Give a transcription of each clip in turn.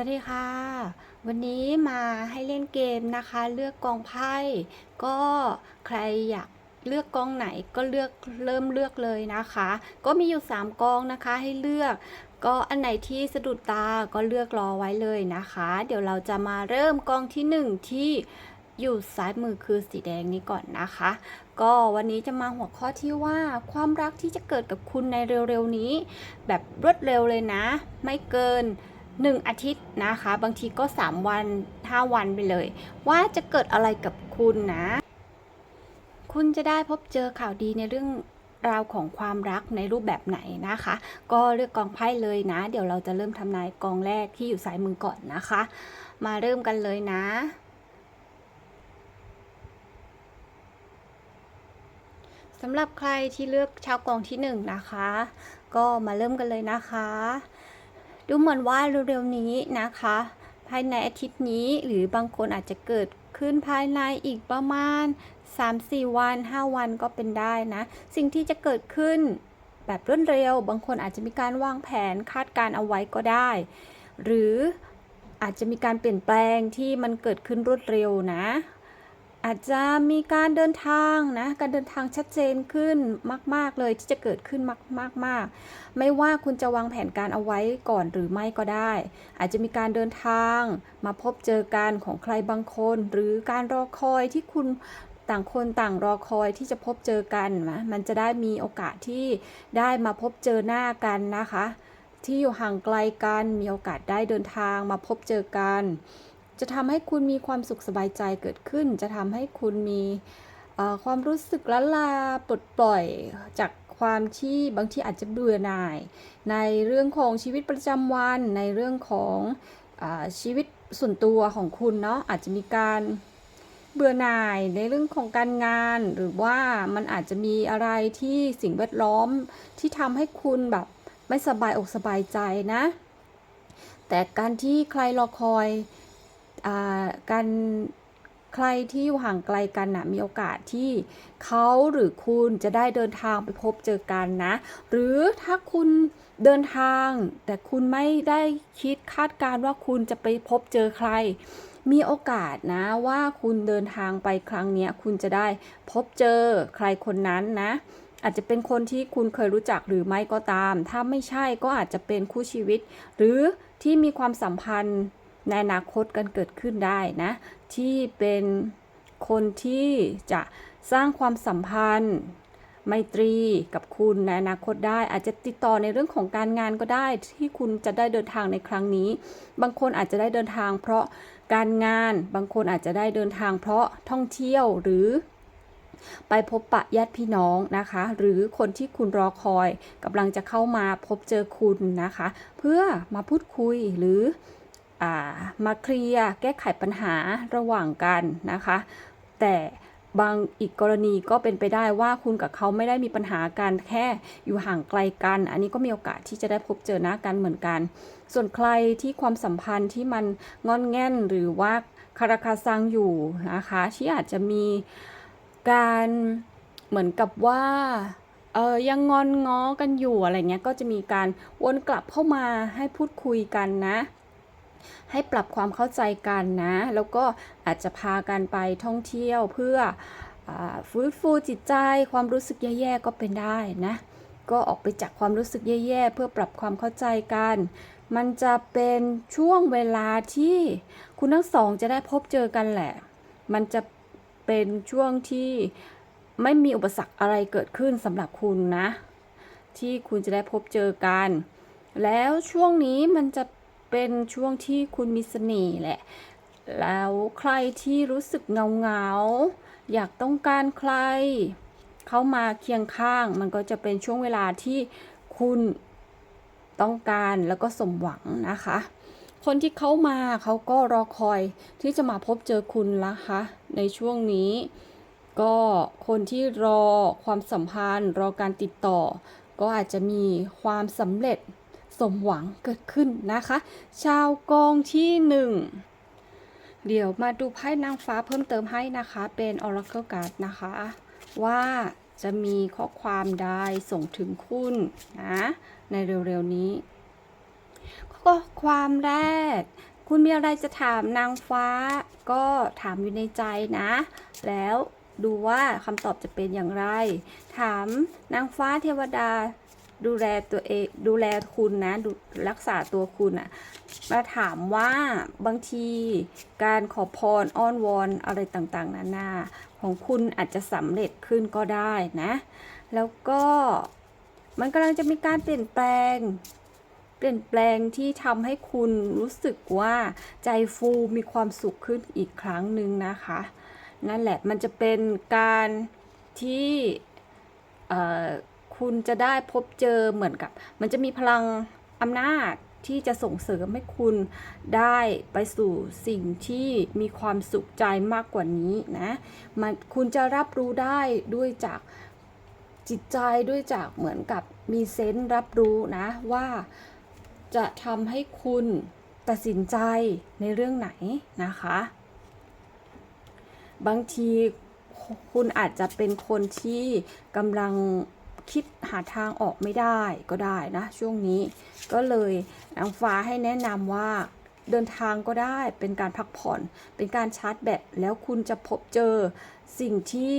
วัสดีค่ะ วันนี้มาให้เล่นเกมนะคะ เลือกกองไพ่ ก็ใครอยากเลือกกองไหนก็เลือกเริ่มเลือกเลยนะคะ ก็มีอยู่ 3กองนะคะให้เลือก ก็อันไหนที่สะดุดตาก็เลือกรอไว้เลยนะคะ เดี๋ยวเราจะมาเริ่มกองที่ 1 ที่อยู่ซ้ายมือคือสีแดงนี้ก่อนนะคะ ก็วันนี้จะมาหัวข้อที่ว่าความรักที่จะเกิดกับคุณในเร็วๆนี้ แบบรวดเร็วเลยนะ ไม่เกิน 1 อาทิตย์นะคะ บางทีก็ 3 วัน 5 วันไปเลย ว่าจะเกิดอะไรกับคุณนะ คุณจะได้พบเจอข่าวดีในเรื่องราวของความรักในรูปแบบไหนนะคะ ก็เลือกกองไพ่เลยนะ เดี๋ยวเราจะเริ่มทำนายกองแรกที่อยู่ซ้ายมือก่อนนะคะ มาเริ่มกันเลยนะสำหรับใครที่เลือกชาวกองที่หนึ่งนะคะ ก็มาเริ่มกันเลยนะคะ ดูเหมือนว่าเร็วๆนี้นะคะ ภายในอาทิตย์นี้หรือบางคนอาจจะเกิดขึ้นภายในอีกประมาณ 3-4 วัน 5 วันก็เป็นได้นะ สิ่งที่จะเกิดขึ้นแบบรวดเร็ว บางคนอาจจะมีการวางแผนคาดการเอาไว้ก็ได้ หรืออาจจะมีการเปลี่ยนแปลงที่มันเกิดขึ้นรวดเร็วนะ อาจจะมีการเดินทางนะ การเดินทางชัดเจนขึ้นมาก ๆ เลยที่จะเกิดขึ้นมากๆๆไม่ว่าคุณจะวางแผนการเอาไว้ก่อนหรือไม่ก็ได้ อาจจะมีการเดินทางมาพบเจอกันของใครบางคน หรือการรอคอยที่คุณต่างคนต่างรอคอยที่จะพบเจอกันนะมันจะได้มีโอกาสที่ได้มาพบเจอหน้ากันนะคะ ที่อยู่ห่างไกลกันมีโอกาสได้เดินทางมาพบเจอกัน จะทำให้คุณมีความสุขสบายใจเกิดขึ้น จะทำให้คุณมีความรู้สึกละลาปลดปล่อยจากความที่บางทีอาจจะเบื่อหน่าย ในเรื่องของชีวิตประจำวัน ในเรื่องของอชีวิตส่วนตัวของคุณเนาะอาจจะมีการเบื่อหน่ายในเรื่องของการงาน หรือว่ามันอาจจะมีอะไรที่สิ่งแวดล้อมที่ทำให้คุณแบบไม่สบายอกสบายใจนะ แต่การที่ใครรอคอย การใครที่อยู่ห่างไกลกันนะมีโอกาสที่เขาหรือคุณจะได้เดินทางไปพบเจอกันนะ หรือถ้าคุณเดินทาง แต่คุณไม่ได้คิดคาดการณ์ว่าคุณจะไปพบเจอใคร มีโอกาสนะว่าคุณเดินทางไปครั้งนี้คุณจะได้พบเจอใครคนนั้นนะอาจจะเป็นคนที่คุณเคยรู้จักหรือไม่ก็ตาม ถ้าไม่ใช่ก็อาจจะเป็นคู่ชีวิต หรือที่มีความสัมพันธ์ ในอนาคตกันเกิดขึ้นได้นะ ที่เป็นคนที่จะสร้างความสัมพันธ์ไมตรีกับคุณในอนาคตได้ อาจจะติดต่อในเรื่องของการงานก็ได้ ที่คุณจะได้เดินทางในครั้งนี้ บางคนอาจจะได้เดินทางเพราะการงาน บางคนอาจจะได้เดินทางเพราะท่องเที่ยวหรือ ไปพบปะญาติพี่น้องนะคะ หรือคนที่คุณรอคอยกำลังจะเข้ามาพบเจอคุณนะคะ เพื่อมาพูดคุยหรือ มาเคลียร์แก้ไขปัญหาระหว่างกันนะคะ แต่บางอีกกรณีก็เป็นไปได้ว่าคุณกับเขาไม่ได้มีปัญหากันแค่อยู่ห่างไกลกัน อันนี้ก็มีโอกาสที่จะได้พบเจอหน้ากันเหมือนกัน ส่วนใครที่ความสัมพันธ์ที่มันงอนแง่นหรือว่าคาราคาซังอยู่นะคะ ที่อาจจะมีการเหมือนกับว่าเออยังงอนง้อกันอยู่อะไรเงี้ยก็จะมีการวนกลับเข้ามาให้พูดคุยกันนะ ให้ปรับความเข้าใจกันนะ แล้วก็อาจจะพากันไปท่องเที่ยวเพื่ออฟื้นฟูจิตใจ ความรู้สึกแย่ๆก็เป็นได้นะ ก็ออกไปจากความรู้สึกแย่ๆ เพื่อปรับความเข้าใจกัน มันจะเป็นช่วงเวลาที่คุณทั้งสองจะได้พบเจอกันแหละ มันจะเป็นช่วงที่ไม่มีอุปสรรคอะไรเกิดขึ้นสำหรับคุณนะ ที่คุณจะได้พบเจอกัน แล้วช่วงนี้มันจะ เป็นช่วงที่คุณมีเสน่ห์แหละ แล้วใครที่รู้สึกเงาเงาๆอยากต้องการใคร เข้ามาเคียงข้าง มันก็จะเป็นช่วงเวลาที่คุณต้องการแล้วก็สมหวังนะคะ คนที่เข้ามาเขาก็รอคอยที่จะมาพบเจอคุณนะคะ ในช่วงนี้ก็คนที่รอความสัมพันธ์ รอการติดต่อ ก็อาจจะมีความสำเร็จ สมหวังเกิดขึ้นนะคะ ชาวกองที่หนึ่งเดี๋ยวมาดูไพ่นางฟ้าเพิ่มเติมให้นะคะ เป็น Oracle Card นะคะ ว่าจะมีข้อความใดส่งถึงคุณนะในเร็วๆนี้ขก็ความแรก คุณมีอะไรจะถามนางฟ้า ก็ถามอยู่ในใจนะ แล้วดูว่าคำตอบจะเป็นอย่างไร ถามนางฟ้าเทวดา ดูแลตัวเองดูแลคุณนะดูรักษาตัวคุณอะมาถามว่าบางทีการขอพรอ้อนวอนอะไรต่างๆนานาของคุณอาจจะสำเร็จขึ้นก็ได้นะ แล้วก็มันกำลังจะมีการเปลี่ยนแปลง เปลี่ยนแปลงที่ทำให้คุณรู้สึกว่าใจฟูมีความสุขขึ้นอีกครั้งหนึ่งนะคะ นั่นแหละมันจะเป็นการที่ คุณจะได้พบเจอเหมือนกับ มันจะมีพลังอำนาจที่จะส่งเสริมให้คุณได้ไปสู่สิ่งที่มีความสุขใจมากกว่านี้นะมันคุณจะรับรู้ได้ด้วยจากจิตใจด้วยจากเหมือนกับมีเซนส์รับรู้นะว่าจะทำให้คุณตัดสินใจในเรื่องไหนนะคะ บางทีคุณอาจจะเป็นคนที่กำลัง คิดหาทางออกไม่ได้ก็ได้นะ ช่วงนี้ก็เลยนางฟ้าให้แนะนำว่าเดินทางก็ได้เป็นการพักผ่อน เป็นการชาร์จแบตแล้วคุณจะพบเจอสิ่งที่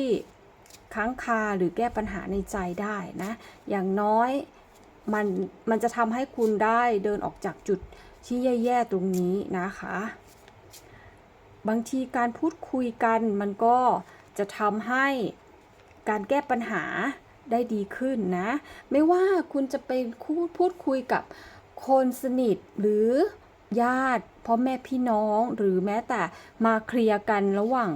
ค้างคาหรือแก้ปัญหาในใจได้นะ อย่างน้อยมันมันจะทำให้คุณได้เดินออกจากจุดที่แย่ๆตรงนี้นะคะ บางทีการพูดคุยกันมันก็จะทำให้การแก้ปัญหา ได้ดีขึ้นนะ ไม่ว่าคุณจะเป็นคู่พูดคุยกับคนสนิทหรือญาติพ่อแม่พี่น้องหรือแม้แต่มาเคลียร์กันระหว่าง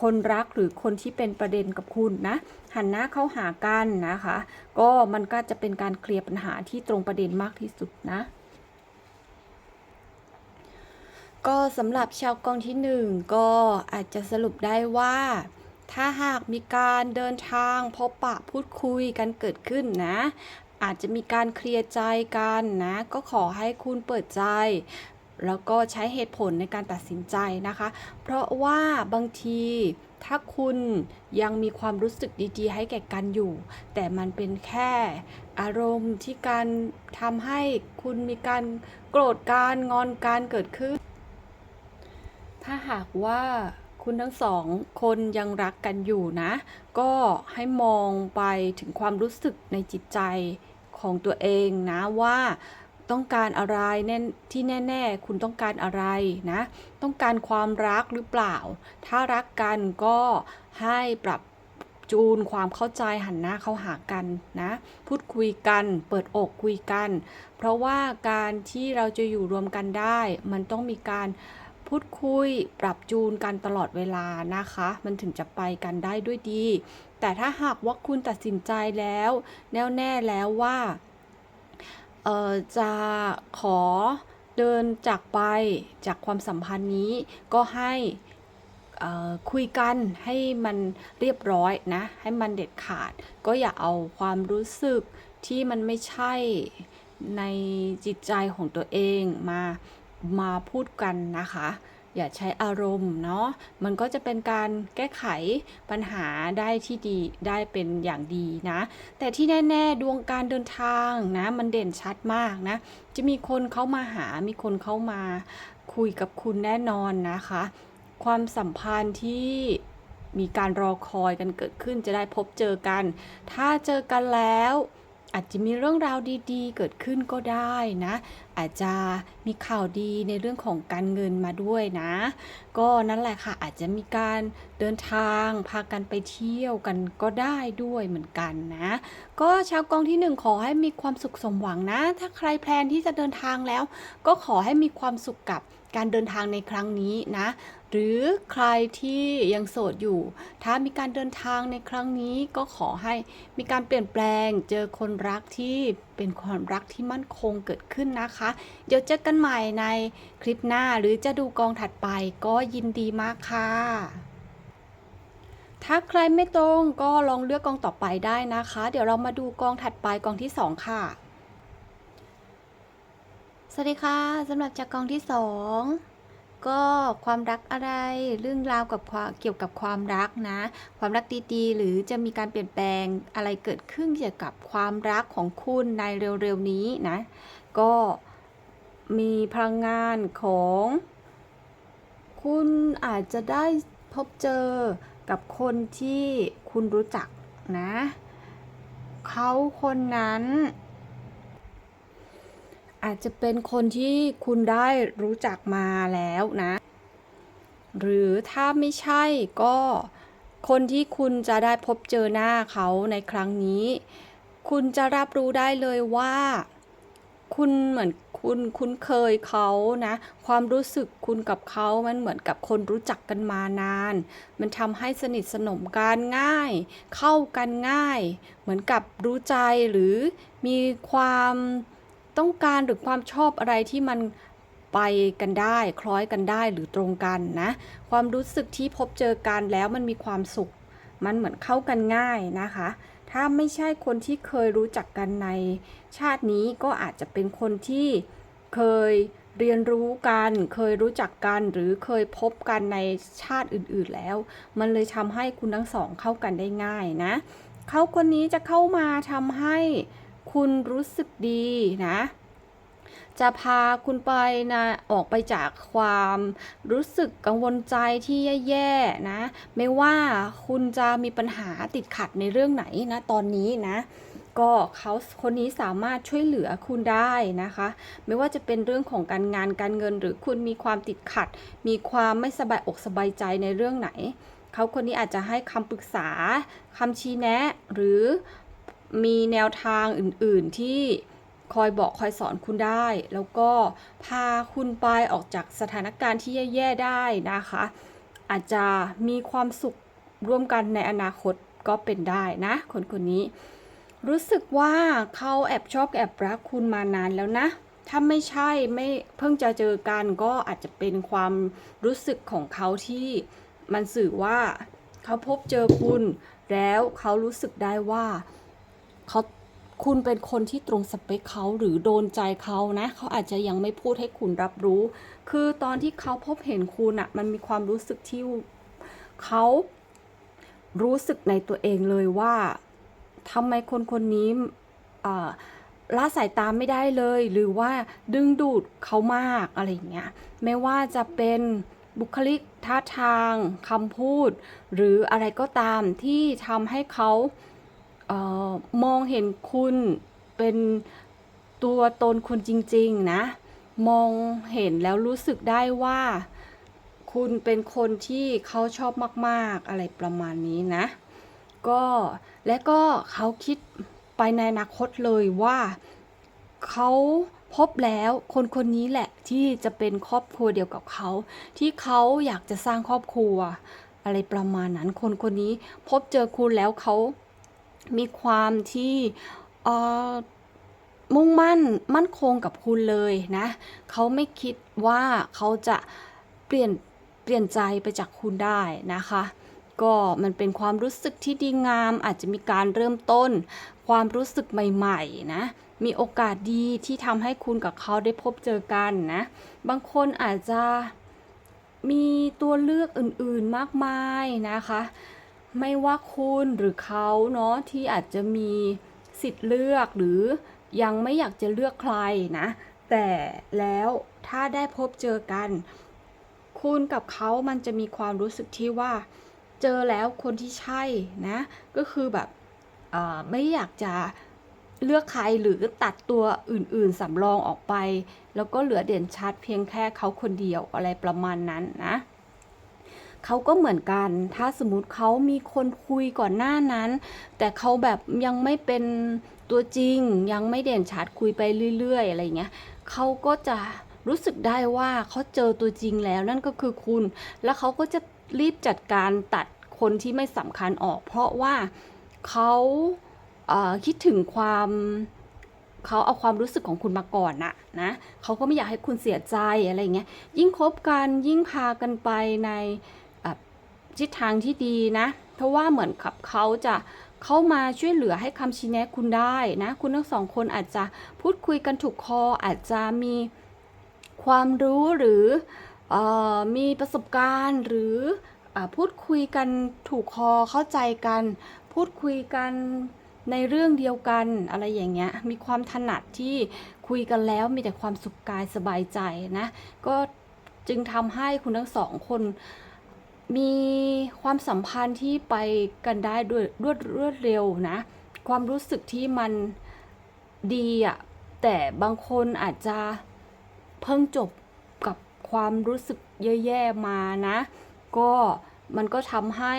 คนรักหรือคนที่เป็นประเด็นกับคุณนะ หันหน้าเข้าหากันนะคะ ก็มันก็จะเป็นการเคลียร์ปัญหาที่ตรงประเด็นมากที่สุดนะ ก็สำหรับชาวกองที่หนึ่งก็อาจจะสรุปได้ว่า ถ้าหากมีการเดินทางพบปะพูดคุยกันเกิดขึ้นนะ อาจจะมีการเคลียร์ใจกันนะ ก็ขอให้คุณเปิดใจ แล้วก็ใช้เหตุผลในการตัดสินใจนะคะ เพราะว่าบางทีถ้าคุณยังมีความรู้สึกดีๆ ให้แก่กันอยู่ แต่มันเป็นแค่อารมณ์ที่การทำให้คุณมีการโกรธการงอนการเกิดขึ้น ถ้าหากว่า คุณทั้งสองคนยังรักกันอยู่นะ ก็ให้มองไปถึงความรู้สึกในจิตใจของตัวเองนะว่าต้องการอะไรแน่ที่แน่ ๆ คุณต้องการอะไรนะ ต้องการความรักหรือเปล่า ถ้ารักกันก็ให้ปรับจูนความเข้าใจหันหน้าเข้าหากันนะ พูดคุยกัน เปิดอกคุยกัน เพราะว่าการที่เราจะอยู่รวมกันได้ มันต้องมีการ พูดคุยปรับจูนกันตลอดเวลานะคะ มันถึงจะไปกันได้ด้วยดี แต่ถ้าหากว่าคุณตัดสินใจแล้ว แน่วแน่แล้วว่าเออจะขอเดินจากไปจากความสัมพันธ์นี้ก็ให้คุยกันให้มันเรียบร้อยนะ ให้มันเด็ดขาด ก็อย่าเอาความรู้สึกที่มันไม่ใช่ในจิตใจของตัวเองมา มาพูดกันนะคะ อย่าใช้อารมณ์เนาะมันก็จะเป็นการแก้ไขปัญหาได้ที่ดีได้เป็นอย่างดีนะ แต่ที่แน่ ๆ ดวงการเดินทางนะมันเด่นชัดมากนะ จะมีคนเข้ามาหา มีคนเข้ามาคุยกับคุณแน่นอนนะคะ ความสัมพันธ์ที่มีการรอคอยกันเกิดขึ้นจะได้พบเจอกัน ถ้าเจอกันแล้ว อาจจะมีเรื่องราวดีๆ เกิดขึ้นก็ได้นะ อาจจะมีข่าวดีในเรื่องของการเงินมาด้วยนะ ก็นั่นแหละค่ะ อาจจะมีการเดินทาง พากันไปเที่ยวกันก็ได้ด้วยเหมือนกันนะ ก็ชาวกองที่หนึ่งขอให้มีความสุขสมหวังนะ ถ้าใครแพลนที่จะเดินทางแล้ว ก็ขอให้มีความสุขกับ การเดินทางในครั้งนี้นะ หรือใครที่ยังโสดอยู่ ถ้ามีการเดินทางในครั้งนี้ก็ขอให้มีการเปลี่ยนแปลง เจอคนรักที่เป็นความรักที่มั่นคงเกิดขึ้นนะคะ เดี๋ยวเจอกันใหม่ในคลิปหน้าหรือจะดูกองถัดไปก็ยินดีมากค่ะถ้าใครไม่ตรงก็ลองเลือกกองต่อไปได้นะคะ เดี๋ยวเรามาดูกองถัดไปกองที่สองค่ะ สวัสดีค่ะสำหรับจากกองที่สองก็ความรักอะไรเรื่องราวกับเกี่ยวกับความรักนะ ความรักดีๆ หรือจะมีการเปลี่ยนแปลงอะไรเกิดขึ้นเกี่ยวกับความรักของคุณในเร็วๆนี้นะ ก็มีพลังงานของ คุณอาจจะได้พบเจอกับคนที่คุณรู้จักนะ เขาคนนั้น อาจจะเป็นคนที่คุณได้รู้จักมาแล้วนะ หรือถ้าไม่ใช่ก็คนที่คุณจะได้พบเจอหน้าเขาในครั้งนี้ คุณจะรับรู้ได้เลยว่า คุณเหมือนคุณคุ้นเคยเขานะ ความรู้สึกคุณกับเขามันเหมือนกับคนรู้จักกันมานาน มันทำให้สนิทสนมกันง่าย เข้ากันง่าย เหมือนกับรู้ใจหรือมีความ ต้องการหรือความชอบอะไรที่มันไปกันได้คล้อยกันได้หรือตรงกันนะ ความรู้สึกที่พบเจอกันแล้วมันมีความสุข มันเหมือนเข้ากันง่ายนะคะ ถ้าไม่ใช่คนที่เคยรู้จักกันในชาตินี้ก็อาจจะเป็นคนที่เคยเรียนรู้กัน เคยรู้จักกัน หรือเคยพบกันในชาติอื่นๆแล้ว มันเลยทำให้คุณทั้งสองเข้ากันได้ง่ายนะ เขาคนนี้จะเข้ามาทำให้ คุณรู้สึกดีนะ จะพาคุณไปนะออกไปจากความรู้สึกกังวลใจที่แย่ๆนะ ไม่ว่าคุณจะมีปัญหาติดขัดในเรื่องไหนนะตอนนี้นะก็เขาคนนี้สามารถช่วยเหลือคุณได้นะคะ ไม่ว่าจะเป็นเรื่องของการงานการเงิน หรือคุณมีความติดขัด มีความไม่สบายอกสบายใจในเรื่องไหน เขาคนนี้อาจจะให้คำปรึกษาคำชี้แนะ หรือ มีแนวทางอื่นๆที่คอยบอกคอยสอนคุณได้ แล้วก็พาคุณไปออกจากสถานการณ์ที่แย่ๆได้นะคะ อาจจะมีความสุขร่วมกันในอนาคตก็เป็นได้นะ คนคนนี้ รู้สึกว่าเขาแอบชอบแอบรักคุณมานานแล้วนะ ถ้าไม่ใช่ไม่เพิ่งจะเจอกันก็อาจจะเป็นความรู้สึกของเขาที่มันสื่อว่าเขาพบเจอคุณ แล้วเขารู้สึกได้ว่า เขาคุณเป็นคนที่ตรงสเปคเขาหรือโดนใจเขานะเขาอาจจะยังไม่พูดให้คุณรับรู้ คือตอนที่เขาพบเห็นคุณอะมันมีความรู้สึกที่เขารู้สึกในตัวเองเลยว่าทำไมคนคนนี้ละสายตาไม่ได้เลย หรือว่าดึงดูดเขามากอะไรอย่างเงี้ยไม่ว่าจะเป็นบุคลิกท่าทางคำพูด หรืออะไรก็ตามที่ทำให้เขา ออมองเห็นคุณเป็นตัวตนคุณจริง ๆ นะ มองเห็นแล้วรู้สึกได้ว่า คุณเป็นคนที่เขาชอบมาก ๆ อะไรประมาณนี้นะ ก็และก็เขาคิดไปในอนาคตเลยว่าเขาพบแล้วคนคนนี้แหละที่จะเป็นครอบครัวเดียวกับเขา ที่เขาอยากจะสร้างครอบครัว อะไรประมาณนั้นคนคนนี้พบเจอคุณแล้วเขา มีความที่มุ่งมั่นมั่นคงกับคุณเลยนะ เขาไม่คิดว่าเขาจะเปลี่ยนเปลี่ยนใจไปจากคุณได้นะคะ ก็มันเป็นความรู้สึกที่ดีงาม อาจจะมีการเริ่มต้น ความรู้สึกใหม่ๆนะ มีโอกาสดีที่ทำให้คุณกับเขาได้พบเจอกันนะ บางคนอาจจะมีตัวเลือกอื่นๆมากมายนะคะ ไม่ว่าคุณหรือเขาเนาะที่อาจจะมีสิทธิ์เลือกหรือยังไม่อยากจะเลือกใครนะ แต่แล้วถ้าได้พบเจอกัน คุณกับเขามันจะมีความรู้สึกที่ว่า เจอแล้วคนที่ใช่นะ ก็คือแบบไม่อยากจะเลือกใครหรือตัดตัวอื่นๆสำรองออกไป แล้วก็เหลือเด่นชัดเพียงแค่เขาคนเดียวอะไรประมาณนั้นนะ เขาก็เหมือนกัน ถ้าสมมติเขามีคนคุยก่อนหน้านั้น แต่เขาแบบยังไม่เป็นตัวจริง ยังไม่เด่นชัดคุยไปเรื่อย ๆ อะไรเงี้ยเขาก็จะรู้สึกได้ว่าเขาเจอตัวจริงแล้วนั่นก็คือคุณ แล้วเขาก็จะรีบจัดการตัดคนที่ไม่สำคัญออก เพราะว่าเขาเคิดถึงความเขาเอาความรู้สึกของคุณมาก่อนน่ะนะเขาก็ไม่อยากให้คุณเสียใจอะไรเงี้ยยิ่งคบกันยิ่งพากันไปใน ทิศทางที่ดีนะ เพราะว่าเหมือนกับเขาจะเข้ามาช่วยเหลือให้คำชี้แนะคุณได้นะ คุณทั้งสองคนอาจจะพูดคุยกันถูกคอ อาจจะมีความรู้หรือออมีประสบการณ์หรืออพูดคุยกันถูกคอเข้าใจกัน พูดคุยกันในเรื่องเดียวกันอะไรอย่างเงี้ยมีความถนัดที่คุยกันแล้วมีแต่ความสุขกายสบายใจนะ ก็จึงทำให้คุณทั้งสองคน มีความสัมพันธ์ที่ไปกันได้ด้วยรวดรวดเร็วนะ ความรู้สึกที่มันดีอะแต่บางคนอาจจะเพิ่งจบกับความรู้สึกแย่ๆมานะ ก็มันก็ทำให้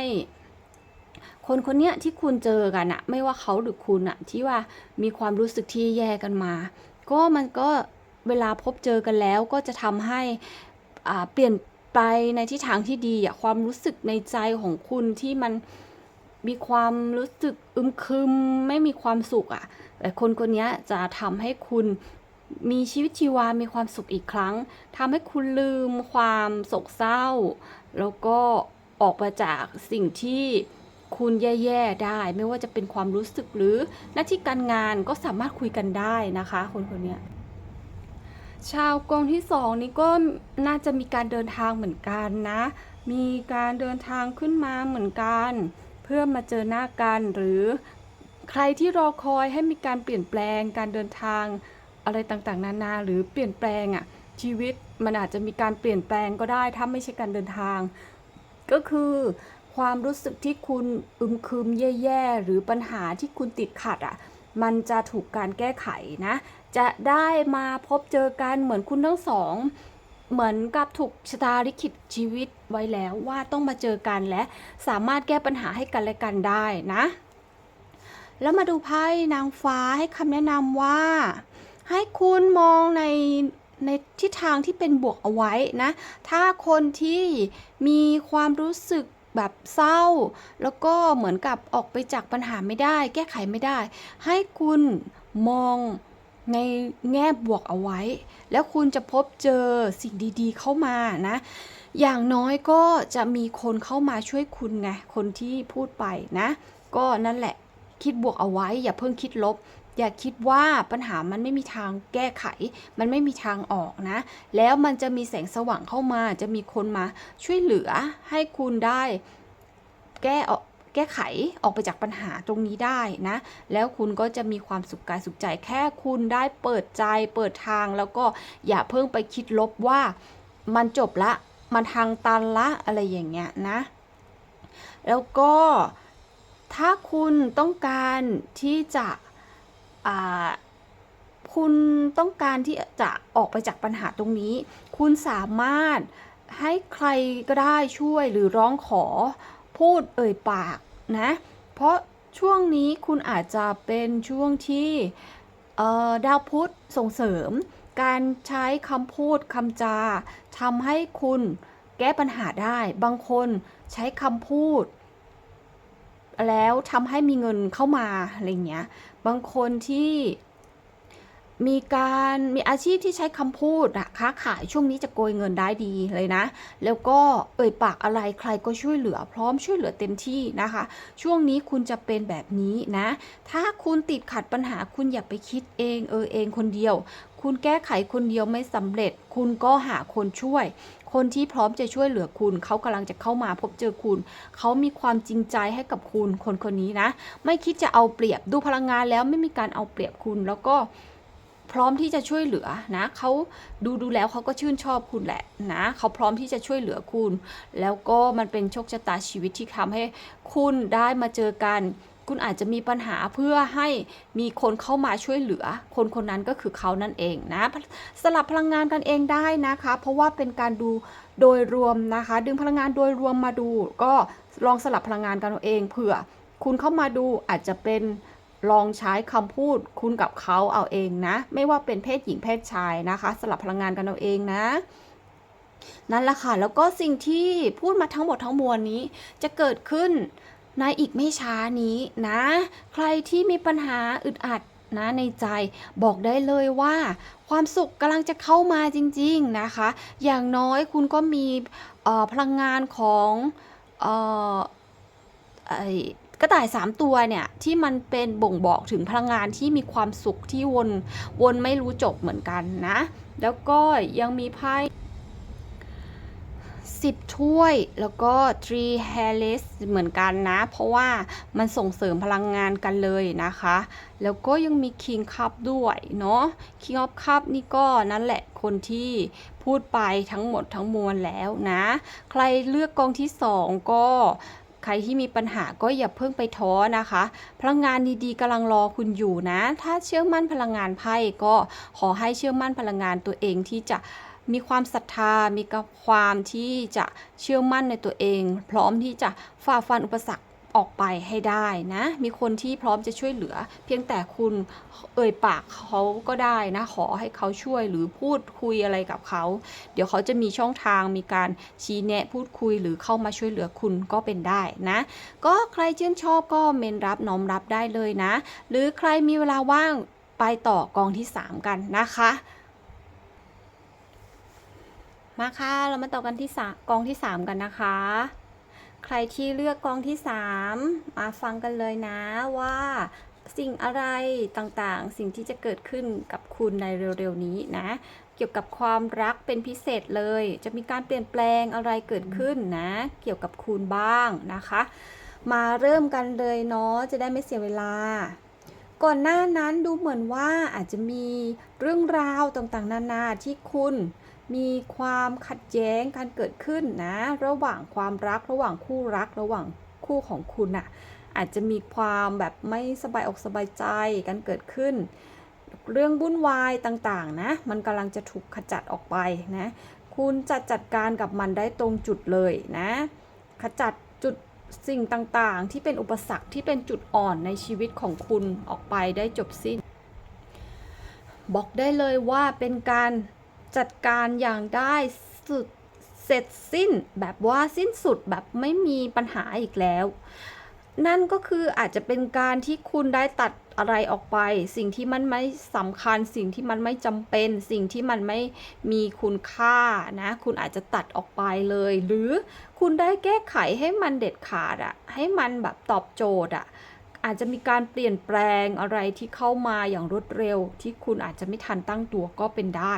คนคนเนี้ยที่คุณเจอกันอะไม่ว่าเขาหรือคุณอะที่ว่ามีความรู้สึกที่แย่กันมา ก็มันก็เวลาพบเจอกันแล้วก็จะทำให้อ่าเปลี่ยน ไปในทิศทางที่ดีอะความรู้สึกในใจของคุณที่มันมีความรู้สึกอึมครึมไม่มีความสุขอะแต่คนคนนี้จะทำให้คุณมีชีวิตชีวา มีความสุขอีกครั้งทำให้คุณลืมความโศกเศร้า แล้วก็ออกมาจากสิ่งที่คุณแย่ๆได้ ไม่ว่าจะเป็นความรู้สึกหรือหน้าที่การงานก็สามารถคุยกันได้นะคะ คนคนนี้ ชาวกองที่สองนี้ก็น่าจะมีการเดินทางเหมือนกันนะ มีการเดินทางขึ้นมาเหมือนกัน เพื่อมาเจอหน้ากันหรือใครที่รอคอยให้มีการเปลี่ยนแปลงการเดินทางอะไรต่างๆ นานาหรือเปลี่ยนแปลงอะ่ะชีวิตมันอาจจะมีการเปลี่ยนแปลงก็ได้ถ้าไม่ใช่การเดินทาง ก็คือความรู้สึกที่คุณอึมครึมแย่ๆหรือปัญหาที่คุณติดขัดอะมันจะถูกการแก้ไขนะ จะได้มาพบเจอกันเหมือนคุณทั้งสอง เหมือนกับถูกชะตาลิขิตชีวิตไว้แล้วว่าต้องมาเจอกันและสามารถแก้ปัญหาให้กันและกันได้นะ แล้วมาดูไพ่นางฟ้าให้คำแนะนำว่า ให้คุณมองในในทิศทางที่เป็นบวกเอาไว้นะ ถ้าคนที่มีความรู้สึกแบบเศร้า แล้วก็เหมือนกับออกไปจากปัญหาไม่ได้ แก้ไขไม่ได้ ให้คุณมอง ในแง่บวกเอาไว้ แล้วคุณจะพบเจอสิ่งดีๆเข้ามานะ อย่างน้อยก็จะมีคนเข้ามาช่วยคุณไงคนที่พูดไปนะ ก็นั่นแหละคิดบวกเอาไว้ อย่าเพิ่งคิดลบ อย่าคิดว่าปัญหามันไม่มีทางแก้ไข มันไม่มีทางออกนะ แล้วมันจะมีแสงสว่างเข้ามา จะมีคนมาช่วยเหลือให้คุณได้ แก้ออก แก้ไขออกไปจากปัญหาตรงนี้ได้นะ แล้วคุณก็จะมีความสุขกายสุขใจแค่คุณได้เปิดใจเปิดทางแล้วก็อย่าเพิ่งไปคิดลบว่ามันจบละมันทางตันละอะไรอย่างเงี้ยนะ แล้วก็ถ้าคุณต้องการที่จะคุณต้องการที่จะออกไปจากปัญหาตรงนี้ คุณสามารถให้ใครก็ได้ช่วยหรือร้องขอ พูดเอ่ยปากนะ เพราะช่วงนี้คุณอาจจะเป็นช่วงที่ดาวพุธส่งเสริม การใช้คำพูดคำจาทำให้คุณแก้ปัญหาได้ บางคนใช้คำพูด แล้วทำให้มีเงินเข้ามาอะไรเงี้ย บางคนที่ มีการมีอาชีพที่ใช้คำพูดอะค้าขายช่วงนี้จะโกยเงินได้ดีเลยนะ แล้วก็เอ่ยปากอะไรใครก็ช่วยเหลือ พร้อมช่วยเหลือเต็มที่นะคะ ช่วงนี้คุณจะเป็นแบบนี้นะ ถ้าคุณติดขัดปัญหาคุณอย่าไปคิดเองเออเองคนเดียว คุณแก้ไขคนเดียวไม่สำเร็จ คุณก็หาคนช่วยคนที่พร้อมจะช่วยเหลือคุณ เขากำลังจะเข้ามาพบเจอคุณ เขามีความจริงใจให้กับคุณ คนคนนี้นะ ไม่คิดจะเอาเปรียบ ดูพลังงานแล้วไม่มีการเอาเปรียบคุณ แล้วก็ พร้อมที่จะช่วยเหลือนะเขาดูดูแล้วเขาก็ชื่นชอบคุณแหละนะเขาพร้อมที่จะช่วยเหลือคุณ แล้วก็มันเป็นโชคชะตาชีวิตที่ทำให้คุณได้มาเจอกันคุณอาจจะมีปัญหาเพื่อให้มีคนเข้ามาช่วยเหลือ คนคนนั้นก็คือเขานั่นเองนะ สลับพลังงานกันเองได้นะคะ เพราะว่าเป็นการดูโดยรวมนะคะ ดึงพลังงานโดยรวมมาดู ก็ลองสลับพลังงานกันเอาเองเผื่อ คุณเข้ามาดูอาจจะเป็น ลองใช้คำพูดคุณกับเขาเอาเองนะ ไม่ว่าเป็นเพศหญิงเพศชายนะคะ สลับพลังงานกันเอาเองนะนั่นแหละค่ะ แล้วก็สิ่งที่พูดมาทั้งหมดทั้งมวลนี้จะเกิดขึ้นในอีกไม่ช้านี้นะ ใครที่มีปัญหาอึดอัดนะในใจบอกได้เลยว่า ความสุขกำลังจะเข้ามาจริง ๆนะคะ อย่างน้อยคุณก็มีพลังงานของออไอ กระต่าย 3 ตัวเนี่ยที่มันเป็นบ่งบอกถึงพลังงานที่มีความสุขที่วนวนไม่รู้จบเหมือนกันนะ แล้วก็ยังมีไพ่10ถ้วยแล้วก็ three h a l e s เหมือนกันนะ เพราะว่ามันส่งเสริมพลังงานกันเลยนะคะ แล้วก็ยังมี king cup ด้วยเนาะ king of cup นี่ก็นั่นแหละคนที่พูดไปทั้งหมดทั้งมวลแล้วนะ ใครเลือกกองที่2ก็ ใครที่มีปัญหาก็อย่าเพิ่งไปท้อนะคะ พลังงานดีๆกำลังรอคุณอยู่นะ ถ้าเชื่อมั่นพลังงานไพ่ก็ขอให้เชื่อมั่นพลังงานตัวเองที่จะมีความศรัทธา มีกความที่จะเชื่อมั่นในตัวเอง พร้อมที่จะฝ่าฟันอุปสรรค ออกไปให้ได้นะ มีคนที่พร้อมจะช่วยเหลือ เพียงแต่คุณเอ่ยปากเขาก็ได้นะ ขอให้เขาช่วยหรือพูดคุยอะไรกับเขา เดี๋ยวเขาจะมีช่องทางมีการชี้แนะพูดคุยหรือเข้ามาช่วยเหลือคุณก็เป็นได้นะ ก็ใครชื่นชอบก็เมนรับน้อมรับได้เลยนะ หรือใครมีเวลาว่างไปต่อกองที่ 3 กันนะคะ มาค่ะ เรามาต่อกันที่สามกองที่ 3 กันนะคะ ใครที่เลือกกองที่ 3 มาฟังกันเลยนะว่าสิ่งอะไรต่างๆ สิ่งที่จะเกิดขึ้นกับคุณในเร็วๆนี้นะ เกี่ยวกับความรักเป็นพิเศษเลย จะมีการเปลี่ยนแปลงอะไรเกิดขึ้นนะ เกี่ยวกับคุณบ้างนะคะ มาเริ่มกันเลยเนาะ จะได้ไม่เสียเวลา ก่อนหน้านั้นดูเหมือนว่าอาจจะมีเรื่องราวต่างๆ นานาที่คุณ มีความขัดแย้งการเกิดขึ้นนะ ระหว่างความรักระหว่างคู่รักระหว่างคู่ของคุณอะอาจจะมีความแบบไม่สบายอกสบายใจกันเกิดขึ้น เรื่องวุ่นวายต่างๆนะมันกำลังจะถูกขจัดออกไปนะคุณจะจัดการกับมันได้ตรงจุดเลยนะ ขจัดจุดสิ่งต่างๆ ที่เป็นอุปสรรคที่เป็นจุดอ่อนในชีวิตของคุณออกไปได้จบสิ้น บอกได้เลยว่าเป็นการ จัดการอย่างได้สุดเสร็จสิ้นแบบว่าสิ้นสุดแบบไม่มีปัญหาอีกแล้ว นั่นก็คืออาจจะเป็นการที่คุณได้ตัดอะไรออกไป สิ่งที่มันไม่สำคัญ สิ่งที่มันไม่จำเป็น สิ่งที่มันไม่มีคุณค่านะ คุณอาจจะตัดออกไปเลย หรือคุณได้แก้ไขให้มันเด็ดขาดอะให้มันแบบตอบโจทย์อะ อาจจะมีการเปลี่ยนแปลงอะไรที่เข้ามาอย่างรวดเร็ว ที่คุณอาจจะไม่ทันตั้งตัวก็เป็นได้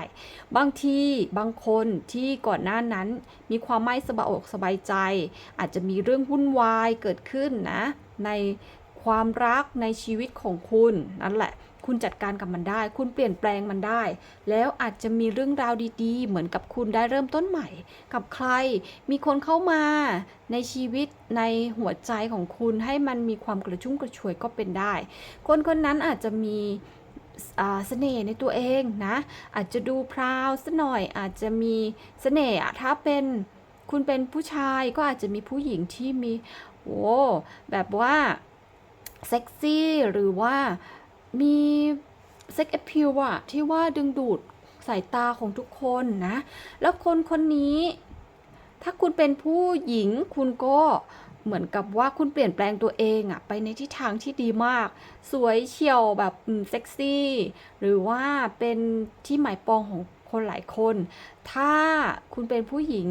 บางทีบางคนที่ก่อนหน้านั้นมีความไม่สบายอกสบายใจ อาจจะมีเรื่องวุ่นวายเกิดขึ้นนะ ใน ความรักในชีวิตของคุณนั่นแหละ คุณจัดการกับมันได้ คุณเปลี่ยนแปลงมันได้ แล้วอาจจะมีเรื่องราวดีๆ เหมือนกับคุณได้เริ่มต้นใหม่ กับใคร มีคนเข้ามาในชีวิตในหัวใจของคุณให้มันมีความกระชุ่มกระชวยก็เป็นได้ คนคนนั้นอาจจะมีเสน่ห์ในตัวเองนะ อาจจะดูพราวสัหน่อยอาจจะมีเสน่ห์ถ้าเป็นคุณเป็นผู้ชายก็อาจจะมีผู้หญิงที่มีโอ้แบบว่า เซ็กซี่หรือว่ามีเซ็กแอพ l อะที่ว่าดึงดูดสายตาของทุกคนนะ แล้วคนคนนี้ ถ้าคุณเป็นผู้หญิงคุณก็เหมือนกับว่าคุณเปลี่ยนแปลงตัวเองอะไปในทิศทางที่ดีมาก สวยเฉียวแบบเซ็กซี่ หรือว่าเป็นที่หมายปองของคนหลายคน ถ้าคุณเป็นผู้หญิง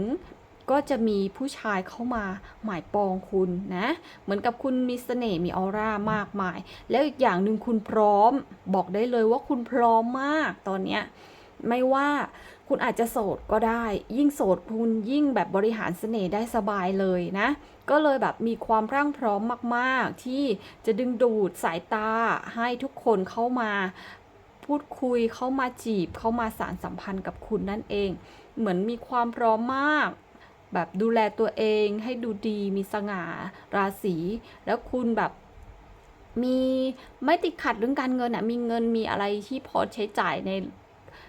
ก็จะมีผู้ชายเข้ามาหมายปองคุณนะ เหมือนกับคุณมีเสน่ห์มีออร่ามากมาย แล้วอีกอย่างหนึ่งคุณพร้อม บอกได้เลยว่าคุณพร้อมมากตอนเนี้ยไม่ว่าคุณอาจจะโสดก็ได้ ยิ่งโสดคุณยิ่งแบบบริหารเสน่ห์ได้สบายเลยนะ ก็เลยแบบมีความรั่งพร้อมมาก ๆ ที่จะดึงดูดสายตาให้ทุกคนเข้ามาพูดคุยเข้ามาจีบเข้ามาสารสัมพันธ์กับคุณนั่นเอง เหมือนมีความพร้อมมาก แบบดูแลตัวเองให้ดูดีมีสง่าราศีแล้วคุณแบบมีไม่ติดขัดเรื่องการเงินอะมีเงินมีอะไรที่พอใช้จ่ายใน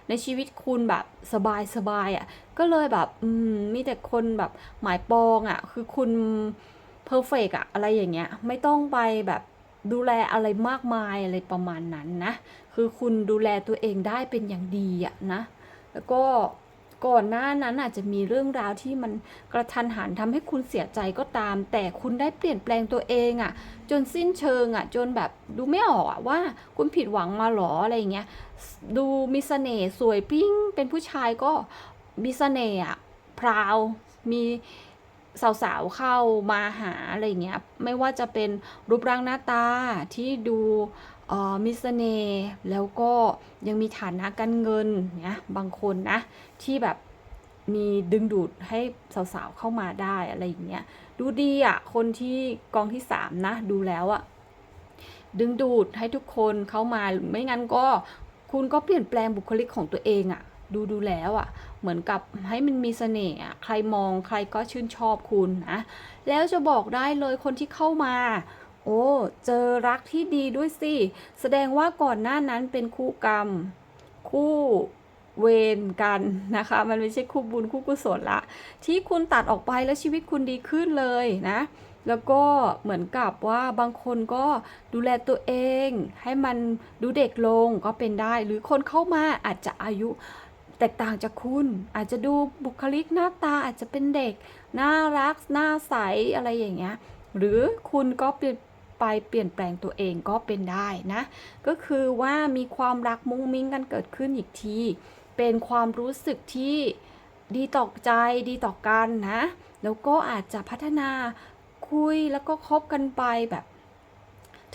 ในชีวิตคุณแบบสบายสบายอะก็เลยแบบอืมมีแต่คนแบบหมายปองอะคือคุณเพอร์เฟกอะอะไรอย่างเงี้ยไม่ต้องไปแบบดูแลอะไรมากมายอะไรประมาณนั้นนะ คือคุณดูแลตัวเองได้เป็นอย่างดีอะนะ แล้วก็ ก่อนหน้านั้นอาจจะมีเรื่องราวที่มันกระทันหันทำให้คุณเสียใจก็ตาม แต่คุณได้เปลี่ยนแปลงตัวเองอะ่ะ จนสิ้นเชิงอะ่ะ จนแบบดูไม่ออกอะว่าคุณผิดหวังมาหรออะไรอย่างเงี้ยดูมีเสน่ห์สวยปิ้ง เป็นผู้ชายก็มีเสน่ห์อะพราวมีสาวๆเข้ามาหาอะไรเงี้ยไม่ว่าจะเป็นรูปร่างหน้าตาที่ดู มีเสน่ห์แล้วก็ยังมีฐานะการเงินนะบางคนนะที่แบบมีดึงดูดให้สาวๆเข้ามาได้อะไรอย่างเงี้ยดูดีอะคนที่กองที่สามนะดูแล้วอะดึงดูดให้ทุกคนเข้ามาไม่งั้นก็คุณก็เปลี่ยนแปลงบุคลิกของตัวเองอะดูดูแล้วอะ เหมือนกับให้มันมีเสน่ห์อะใครมองใครก็ชื่นชอบคุณนะ แล้วจะบอกได้เลยคนที่เข้ามา อ้ เจอรักที่ดีด้วยสิ แสดงว่าก่อนหน้านั้นเป็นคู่กรรม คู่เวรกันนะคะ มันไม่ใช่คู่บุญคู่กุศลละ ที่คุณตัดออกไปแล้วชีวิตคุณดีขึ้นเลยนะ แล้วก็เหมือนกับว่าบางคนก็ดูแลตัวเอง ให้มันดูเด็กลงก็เป็นได้ หรือคนเข้ามาอาจจะอายุแตกต่างจากคุณ อาจจะดูบุคลิกหน้าตาอาจจะเป็นเด็ก น่ารัก น่าใสอะไรอย่างเงี้ย หรือคุณก็เปลี่ยน ไปเปลี่ยนแปลงตัวเองก็เป็นได้นะ ก็คือว่ามีความรักมุ้งมิ้งกันเกิดขึ้นอีกที เป็นความรู้สึกที่ดีต่อใจดีต่อกันนะ แล้วก็อาจจะพัฒนาคุยแล้วก็คบกันไปแบบ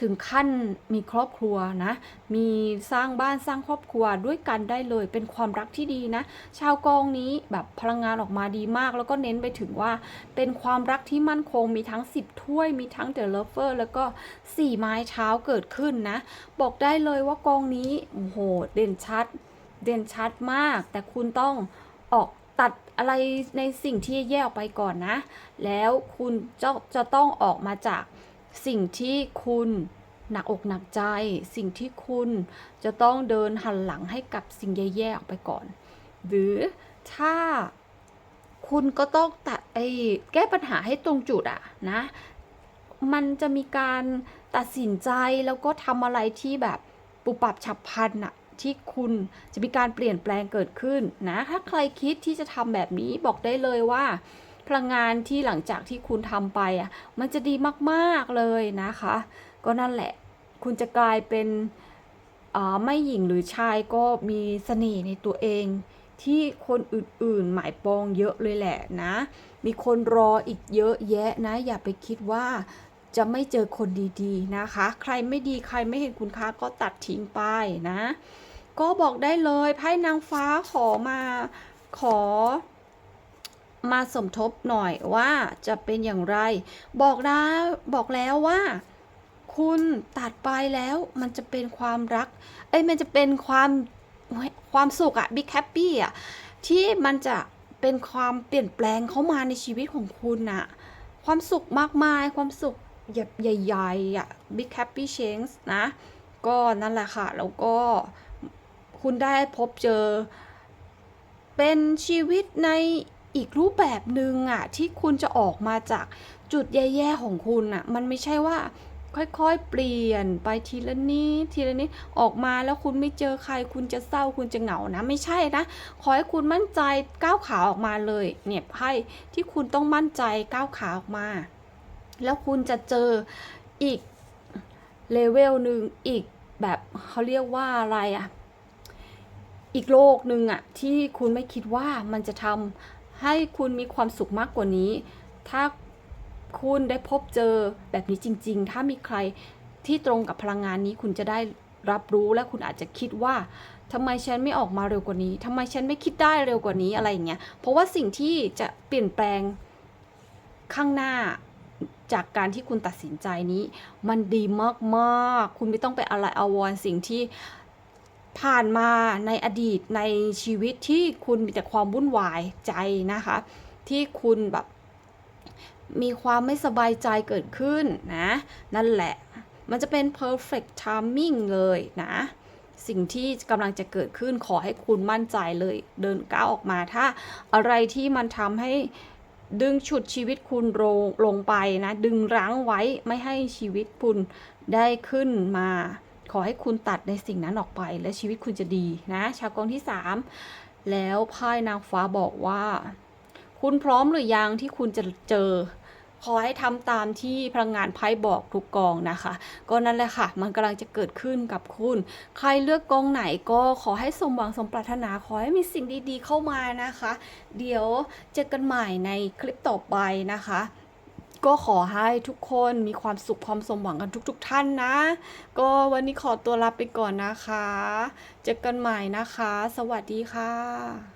ถึงขั้นมีครอบครัวนะ มีสร้างบ้านสร้างครอบครัวด้วยกันได้เลย เป็นความรักที่ดีนะ ชาวกองนี้แบบพลังงานออกมาดีมาก แล้วก็เน้นไปถึงว่า เป็นความรักที่มั่นคง มีทั้ง 10 ถ้วย มีทั้งเดอะเลเวอร์แล้วก็ 4 ไม้เท้าเกิดขึ้นนะ บอกได้เลยว่ากองนี้ โอ้โห เด่นชัด เด่นชัดมาก แต่คุณต้องออกตัดอะไรในสิ่งที่แย่ออกไปก่อนนะ แล้วคุณจะจะต้องออกมาจาก สิ่งที่คุณหนักอกหนักใจ สิ่งที่คุณจะต้องเดินหันหลังให้กับสิ่งแย่ๆออกไปก่อน หรือถ้าคุณก็ต้องตัดไอ้แก้ปัญหาให้ตรงจุดอะนะ มันจะมีการตัดสินใจแล้วก็ทำอะไรที่แบบปุบปับฉับพลันอะที่คุณจะมีการเปลี่ยนแปลงเกิดขึ้นนะ ถ้าใครคิดที่จะทำแบบนี้บอกได้เลยว่า พลังงานที่หลังจากที่คุณทำไปอะมันจะดีมากๆเลยนะคะ ก็นั่นแหละ คุณจะกลายเป็นอ่าไม่หญิงหรือชายก็มีเสน่ห์ในตัวเอง ที่คนอื่นๆ หมายปองเยอะเลยแหละนะ มีคนรออีกเยอะแยะนะ อย่าไปคิดว่าจะไม่เจอคนดีๆนะคะ ใครไม่ดีใครไม่เห็นคุณค่าก็ตัดทิ้งไปนะ ก็บอกได้เลยไพ่นางฟ้าขอมาขอ มาสมทบหน่อยว่าจะเป็นอย่างไร บอกแล้วบอกแล้วว่า คุณตัดไปแล้วมันจะเป็นความรัก เอ้ยมันจะเป็นความความสุขอะบิ๊กแฮปปี้อะที่มันจะเป็นความเปลี่ยนแปลงเข้ามาในชีวิตของคุณอะความสุขมากมายความสุขใหญ่ๆอะบิ๊กแฮปปี้เชนส์นะ ก็นั่นแหละค่ะ แล้วก็คุณได้พบเจอเป็นชีวิตใน อีกรูปแบบหนึ่งอะที่คุณจะออกมาจากจุดแย่ๆของคุณอะมันไม่ใช่ว่าค่อยๆ เปลี่ยนไปทีละนิดทีละนิดออกมาแล้วคุณไม่เจอใคร คุณจะเศร้าคุณจะเหงานะ ไม่ใช่นะ ขอให้คุณมั่นใจก้าวขาออกมาเลย เนี่ยไพ่ที่คุณต้องมั่นใจก้าวขาออกมา แล้วคุณจะเจออีกเลเวลหนึ่งอีกแบบเขาเรียกว่าอะไรอะอีกโลกหนึ่งอะที่คุณไม่คิดว่ามันจะทำ ให้คุณมีความสุขมากกว่านี้ ถ้าคุณได้พบเจอแบบนี้จริง ๆ ถ้ามีใครที่ตรงกับพลังงานนี้คุณจะได้รับรู้และคุณอาจจะคิดว่าทำไมฉันไม่ออกมาเร็วกว่านี้ทำไมฉันไม่คิดได้เร็วกว่านี้อะไรอย่างเงี้ย เพราะว่าสิ่งที่จะเปลี่ยนแปลงข้างหน้าจากการที่คุณตัดสินใจนี้ มันดีมากๆ คุณไม่ต้องไปอะไรอาวรสิ่งที่ ผ่านมาในอดีตในชีวิตที่คุณมีแต่ความวุ่นวายใจนะคะ ที่คุณแบบมีความไม่สบายใจเกิดขึ้นนะ นั่นแหละ มันจะเป็น perfect timing เลยนะ สิ่งที่กำลังจะเกิดขึ้นขอให้คุณมั่นใจเลย เดินก้าวออกมาถ้าอะไรที่มันทำให้ดึงฉุดชีวิตคุณลงลงไปนะ ดึงรั้งไว้ไม่ให้ชีวิตคุณได้ขึ้นมา อให้คุณตัดในสิ่งนั้นออกไป และชีวิตคุณจะดีนะ ชาวกองที่ 3 แล้วไพ่นางฟ้าบอกว่า คุณพร้อมหรือยังที่คุณจะเจอ ขอให้ทำตามที่พลังงานไพ่บอกทุกกองนะคะ ก็นั่นแหละค่ะ มันกำลังจะเกิดขึ้นกับคุณ ใครเลือกกองไหนก็ขอให้สมหวังสมปรารถนา ขอให้มีสิ่งดีๆเข้ามานะคะ เดี๋ยวเจอกันใหม่ในคลิปต่อไปนะคะ ก็ขอให้ทุกคนมีความสุขความสมหวังกันทุกๆท่านนะ ก็วันนี้ขอตัวลาไปก่อนนะคะ เจอกันใหม่นะคะ สวัสดีค่ะ